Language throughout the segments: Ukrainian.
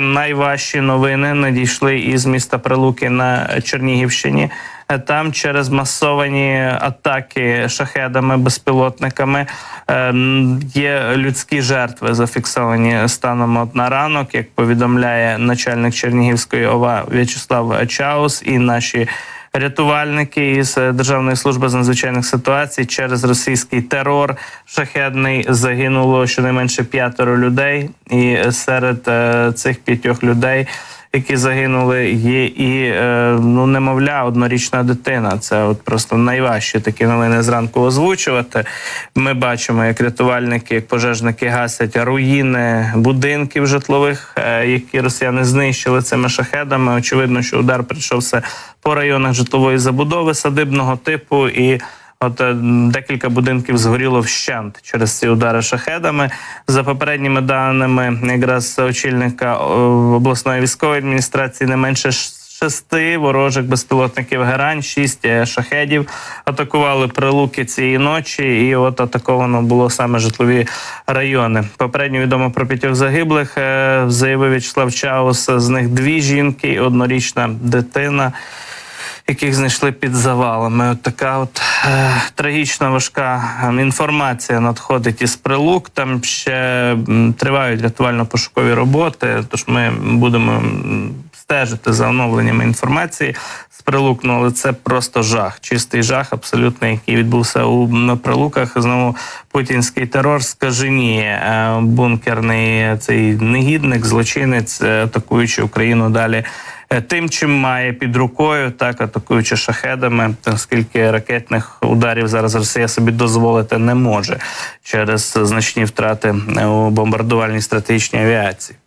Найважчі новини надійшли із міста Прилуки на Чернігівщині. Там через масовані атаки шахедами, безпілотниками е, є людські жертви, зафіксовані станом на ранок, як повідомляє начальник Чернігівської ОВА В'ячеслав Чаус і наші. Рятувальники із е, Державної служби з надзвичайних ситуацій через російський терор шахедний загинуло щонайменше п'ятеро людей, і серед е, цих п'ятьох людей, які загинули, є і е, ну немовля, однорічна дитина. Це от просто найважчі такі новини зранку озвучувати. Ми бачимо, як рятувальники, як пожежники гасять руїни будинків житлових, е, які росіяни знищили цими шахедами. Очевидно, що удар прийшовся по районах житлової забудови садибного типу і. От е, декілька будинків згоріло вщент через ці удари шахедами. За попередніми даними, якраз очільника обласної військової адміністрації, не менше шести ворожих безпілотників герань, шість е, шахедів атакували прилуки цієї ночі, і от атаковано було саме житлові райони. Попередньо відомо про п'ятьох загиблих. е, Заявив В'ячеслав Чаус. З них дві жінки, однорічна дитина яких знайшли під завалами. От така от е, трагічна важка ем, інформація надходить із прилук. Там ще тривають рятувально-пошукові роботи. Тож ми будемо стежити за оновленнями інформації з прилук. Ну але це просто жах, чистий жах, абсолютно, який відбувся у м, прилуках. Знову путінський терор скаженіє е, бункерний цей негідник, злочинець, е, атакуючи Україну далі тим, чим має під рукою, так атакуючи шахедами, оскільки ракетних ударів зараз Росія собі дозволити не може через значні втрати е, у бомбардувальній стратегічній авіації.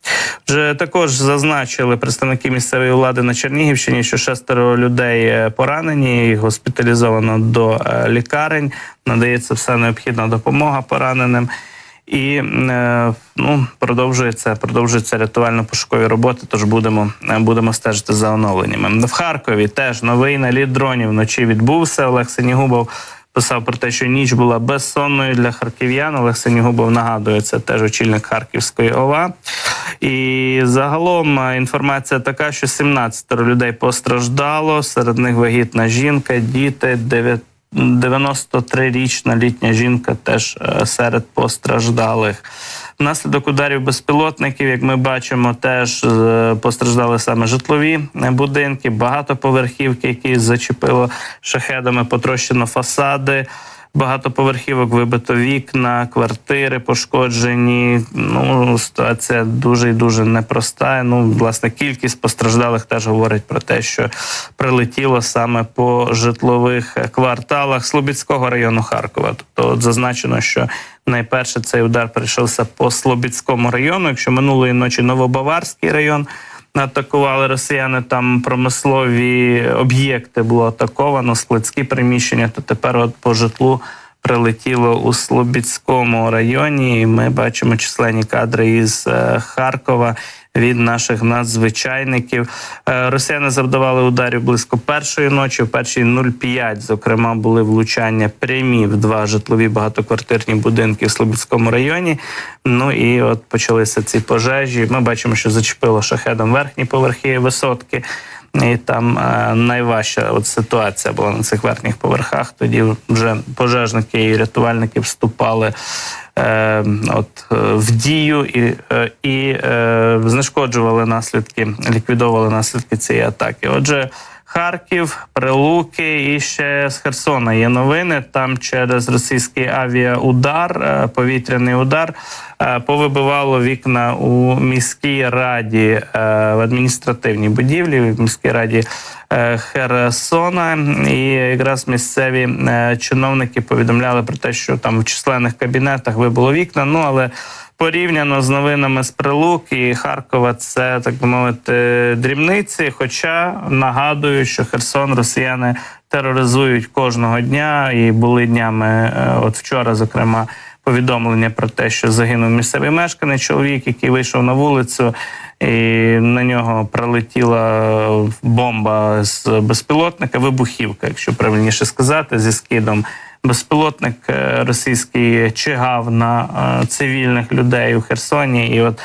Вже також зазначили представники місцевої влади на Чернігівщині, що шестеро людей е, поранені, їх госпіталізовано до е, лікарень. Надається вся необхідна допомога пораненим. І е, ну продовжується продовжується рятувально-пошукові роботи. Тож будемо е, будемо стежити за оновленнями. В Харкові теж новий наліт дронів вночі відбувся. Олег Сенігубов писав про те, що ніч була безсонною для харків'ян. Олег Сенігубов нагадує, це теж очільник Харківської ОВА. І загалом е, інформація така, що 17 людей постраждало. Серед них вагітна жінка, діти, 9 93-річна літня жінка теж е, серед постраждалих. Внаслідок ударів безпілотників, як ми бачимо, теж е, постраждали саме житлові е, будинки, багатоповерхівки, які зачепило шахедами, потрощено фасади. Багатоповерхівок вибито вікна, квартири пошкоджені. Ну ситуація дуже і дуже непроста. Ну, власне, кількість постраждалих теж говорить про те, що прилетіло саме по житлових кварталах Слобідського району Харкова. Тобто, от зазначено, що найперше цей удар прийшовся по Слобідському району. Якщо минулої ночі Новобаварський район атакували росіяни там промислові об'єкти було атаковано, складські приміщення, то тепер от по житлу прилетіло у Слобідському районі. І ми бачимо численні кадри із е, Харкова від наших надзвичайників. Е, Росіяни завдавали ударів близько першої ночі. В першій 0,5, зокрема, були влучання прямі в два житлові багатоквартирні будинки в Слобідському районі. Ну і от почалися ці пожежі. Ми бачимо, що зачепило шахедом верхні поверхи висотки. І там е, найважча от ситуація була на цих верхніх поверхах. Тоді вже пожежники і рятувальники вступали е, от, е, в дію і, е, і е, знешкоджували наслідки, ліквідовували наслідки цієї атаки. Отже, Харків, Прилуки і ще з Херсона є новини. Там через російський авіаудар, е, повітряний удар, е, повибивало вікна у міській раді е, в адміністративній будівлі, в міській раді Херсона. І якраз місцеві чиновники повідомляли про те, що там в численних кабінетах вибило вікна. Ну але порівняно з новинами з Прилук і Харкова, це так би мовити дрібниці. Хоча нагадую, що Херсон росіяни тероризують кожного дня, і були днями, е, от вчора, зокрема. Повідомлення про те, що загинув місцевий мешканець, чоловік, який вийшов на вулицю і на нього прилетіла бомба з безпілотника, вибухівка, якщо правильніше сказати, зі скидом. Безпілотник е, російський чигав на е, цивільних людей у Херсоні, і от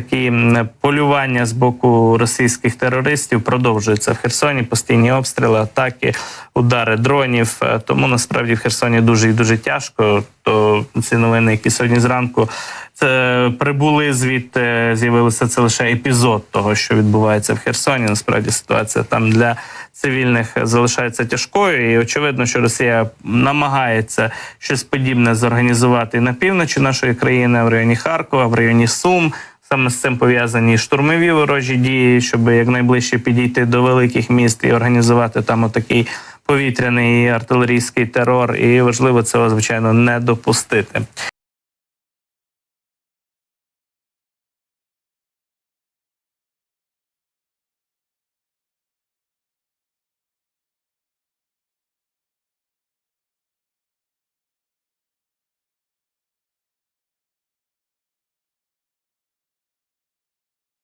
такі полювання з боку російських терористів продовжуються в Херсоні. Постійні обстріли, атаки, удари дронів. Е, Тому насправді в Херсоні дуже і дуже тяжко. То ці новини, які сьогодні зранку це прибули звідти, з'явилося це лише епізод того, що відбувається в Херсоні. Насправді ситуація там для цивільних залишається тяжкою, і очевидно, що Росія намагається щось подібне зорганізувати на півночі нашої країни, в районі Харкова, в районі Сум. Саме з цим пов'язані штурмові ворожі дії, щоб якнайближче підійти до великих міст і організувати там отакий повітряний артилерійський терор. І важливо цього звичайно не допустити.